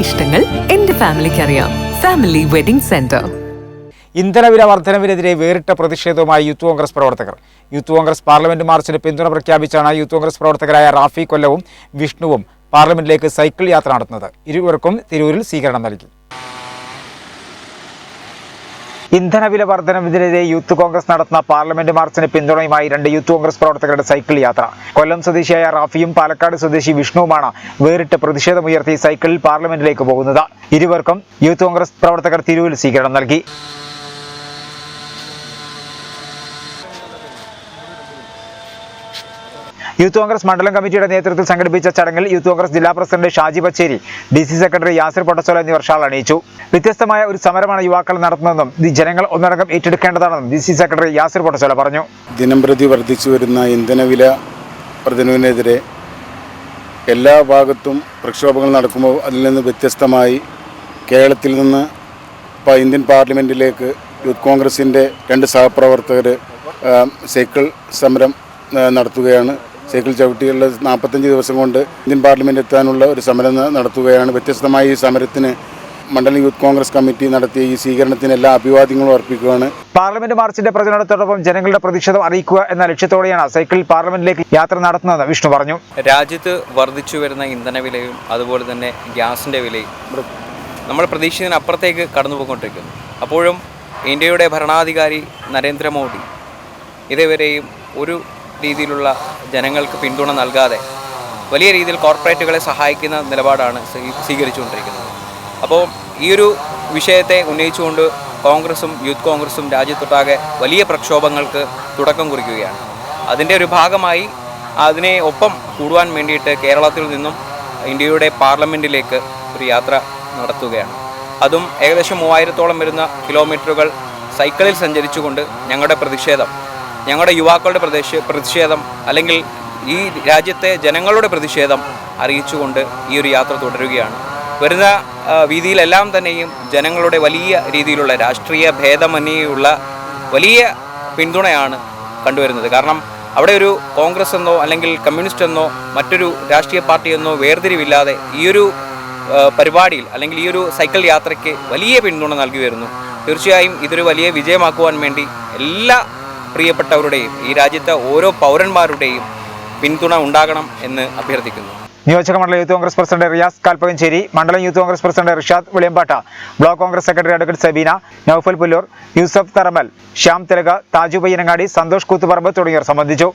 ഇഷ്ടങ്ങൾ എന്റെ ഫാമിലിക്ക് അറിയാം ഫാമിലി വെഡിംഗ് സെന്റർ ഇന്ധനവില വർധനവിനെതിരെ വേറിട്ട പ്രതിഷേധവുമായി യൂത്ത് കോൺഗ്രസ് പ്രവർത്തകർ. യൂത്ത് കോൺഗ്രസ് പാർലമെന്റ് മാർച്ചിന് പിന്തുണ പ്രഖ്യാപിച്ചാണ് യൂത്ത് കോൺഗ്രസ് പ്രവർത്തകരായ റാഫി കൊല്ലവും വിഷ്ണുവും പാർലമെന്റിലേക്ക് സൈക്കിൾ യാത്ര നടത്തുന്നത്. ഇരുവർക്കും തിരൂരിൽ സ്വീകരണം നൽകി. ഇന്ധനവില വർധനവിനെതിരെ യൂത്ത് കോൺഗ്രസ് നടത്തുന്ന പാർലമെന്റ് മാർച്ചിന് പിന്തുണയുമായി രണ്ട് യൂത്ത് കോൺഗ്രസ് പ്രവർത്തകരുടെ സൈക്കിൾ യാത്ര. കൊല്ലം സ്വദേശിയായ റാഫിയും പാലക്കാട് സ്വദേശി വിഷ്ണുവുമാണ് വേറിട്ട് പ്രതിഷേധമുയർത്തി സൈക്കിളിൽ പാർലമെന്റിലേക്ക് പോകുന്നത്. ഇരുവർക്കും യൂത്ത് കോൺഗ്രസ് പ്രവർത്തകർ തിരുവിൽ സ്വീകരണം നൽകി. യൂത്ത് കോൺഗ്രസ് മണ്ഡലം കമ്മിറ്റിയുടെ നേതൃത്വത്തിൽ സംഘടിപ്പിച്ച ചടങ്ങിൽ യൂത്ത് കോൺഗ്രസ് ജില്ലാ president Shaji Bacheri D C secretary Yasir Pottasola എന്നിവർ ഷാൾ അണിയിച്ചു. വ്യത്യസ്തമായ ഒരു സമരമാണ് യുവാക്കൾ നടത്തുന്നതെന്നും ഇത് ജനങ്ങൾ ഒന്നടങ്കം ഏറ്റെടുക്കേണ്ടതാണെന്നും D C secretary Yasir Pottasola പറഞ്ഞു. ദിനംപ്രതി വർദ്ധിച്ചു വരുന്ന ഇന്ധനവില വർധനവിനെതിരെ എല്ലാ ഭാഗത്തും പ്രക്ഷോഭങ്ങൾ നടക്കുമ്പോൾ അതിൽ നിന്ന് വ്യത്യസ്തമായി കേരളത്തിൽ നിന്ന് ഇപ്പോൾ ഇന്ത്യൻ പാർലമെന്റിലേക്ക് യൂത്ത് കോൺഗ്രസിന്റെ രണ്ട് സഹപ്രവർത്തകർ സൈക്കിൾ സമരം നടത്തുകയാണ്. സൈക്കിൾ ചവിട്ടികളിൽ നാൽപ്പത്തഞ്ച് ദിവസം കൊണ്ട് ഇന്ത്യൻ പാർലമെന്റ് എത്താനുള്ള ഒരു സമരം നടത്തുകയാണ്. വ്യത്യസ്തമായ ഈ സമരത്തിന് മണ്ഡലം യൂത്ത് കോൺഗ്രസ് കമ്മിറ്റി നടത്തിയ ഈ സ്വീകരണത്തിന് എല്ലാ അഭിവാദ്യങ്ങളും അർപ്പിക്കുകയാണ്. പാർലമെന്റ് മാർച്ചിന്റെ പ്രചരണത്തോടൊപ്പം ജനങ്ങളുടെ പ്രതിഷേധം അറിയിക്കുക എന്ന ലക്ഷ്യത്തോടെയാണ് സൈക്കിൾ പാർലമെന്റിലേക്ക് യാത്ര നടത്തുന്നത് വിഷ്ണു പറഞ്ഞു. രാജ്യത്ത് വർദ്ധിച്ചു വരുന്ന ഇന്ധന വിലയും അതുപോലെ തന്നെ ഗ്യാസിന്റെ വിലയും നമ്മൾ പ്രതീക്ഷിച്ചതിന് അപ്പുറത്തേക്ക് കടന്നു പോയിക്കൊണ്ടിരിക്കുന്നു അപ്പോഴും ഇന്ത്യയുടെ ഭരണാധികാരി നരേന്ദ്രമോദി ഇതേവരെയും ഒരു രീതിയിലുള്ള ജനങ്ങൾക്ക് പിന്തുണ നൽകാതെ വലിയ രീതിയിൽ കോർപ്പറേറ്റുകളെ സഹായിക്കുന്ന നിലപാടാണ് സ്വീ- സ്വീകരിച്ചുകൊണ്ടിരിക്കുന്നത്. അപ്പോൾ ഈ ഒരു വിഷയത്തെ ഉന്നയിച്ചുകൊണ്ട് കോൺഗ്രസും യൂത്ത് കോൺഗ്രസും രാജ്യത്തൊട്ടാകെ വലിയ പ്രക്ഷോഭങ്ങൾക്ക് തുടക്കം കുറിക്കുകയാണ്. അതിന്റെ ഒരു ഭാഗമായി അതിനെ ഒപ്പം കൂടുവാൻ വേണ്ടിയിട്ട് കേരളത്തിൽ നിന്നും ഇന്ത്യയുടെ പാർലമെന്റിലേക്ക് ഒരു യാത്ര നടത്തുകയാണ്. അതും ഏകദേശം മൂവായിരത്തോളം വരുന്ന കിലോമീറ്ററുകൾ സൈക്കിളിൽ സഞ്ചരിച്ചുകൊണ്ട് ഞങ്ങളുടെ പ്രതിഷേധം ഞങ്ങളുടെ യുവാക്കളുടെ പ്രദേശ പ്രതിഷേധം അല്ലെങ്കിൽ ഈ രാജ്യത്തെ ജനങ്ങളുടെ പ്രതിഷേധം അറിയിച്ചുകൊണ്ട് ഈ ഒരു യാത്ര തുടരുകയാണ്. വരുന്ന വീതിയിലെല്ലാം തന്നെയും ജനങ്ങളുടെ വലിയ രീതിയിലുള്ള രാഷ്ട്രീയ ഭേദമന്യുള്ള വലിയ പിന്തുണയാണ് കണ്ടുവരുന്നത്. കാരണം അവിടെ ഒരു കോൺഗ്രസ് എന്നോ അല്ലെങ്കിൽ കമ്മ്യൂണിസ്റ്റ് എന്നോ മറ്റൊരു രാഷ്ട്രീയ പാർട്ടി എന്നോ വേർതിരിവില്ലാതെ ഈയൊരു പരിപാടിയിൽ അല്ലെങ്കിൽ ഈ ഒരു സൈക്കിൾ യാത്രയ്ക്ക് വലിയ പിന്തുണ നൽകി വരുന്നു. തീർച്ചയായും ഇതൊരു വലിയ വിജയമാക്കുവാൻ വേണ്ടി എല്ലാ പ്രിയപ്പെട്ടവരുടെയും ഈ രാജ്യത്തെ ഓരോ പൗരന്മാരുടെയും പിന്തുണ ഉണ്ടാകണം എന്ന് അഭ്യർത്ഥിക്കുന്നു. നിയോജക മണ്ഡല യൂത്ത് കോൺഗ്രസ് പ്രസിഡന്റ് റിയാസ് കാൽപ്പകഞ്ചേരി മണ്ഡലം youth Congress president Rishad Viliyambatta block Congress secretary advocate Sabeena Naufal Pullur Yusuf Tharamal Shyam Thilaka Thaju Payyanangadi Santhosh Koothuparamba തുടങ്ങിയവർ സംബന്ധിച്ചു.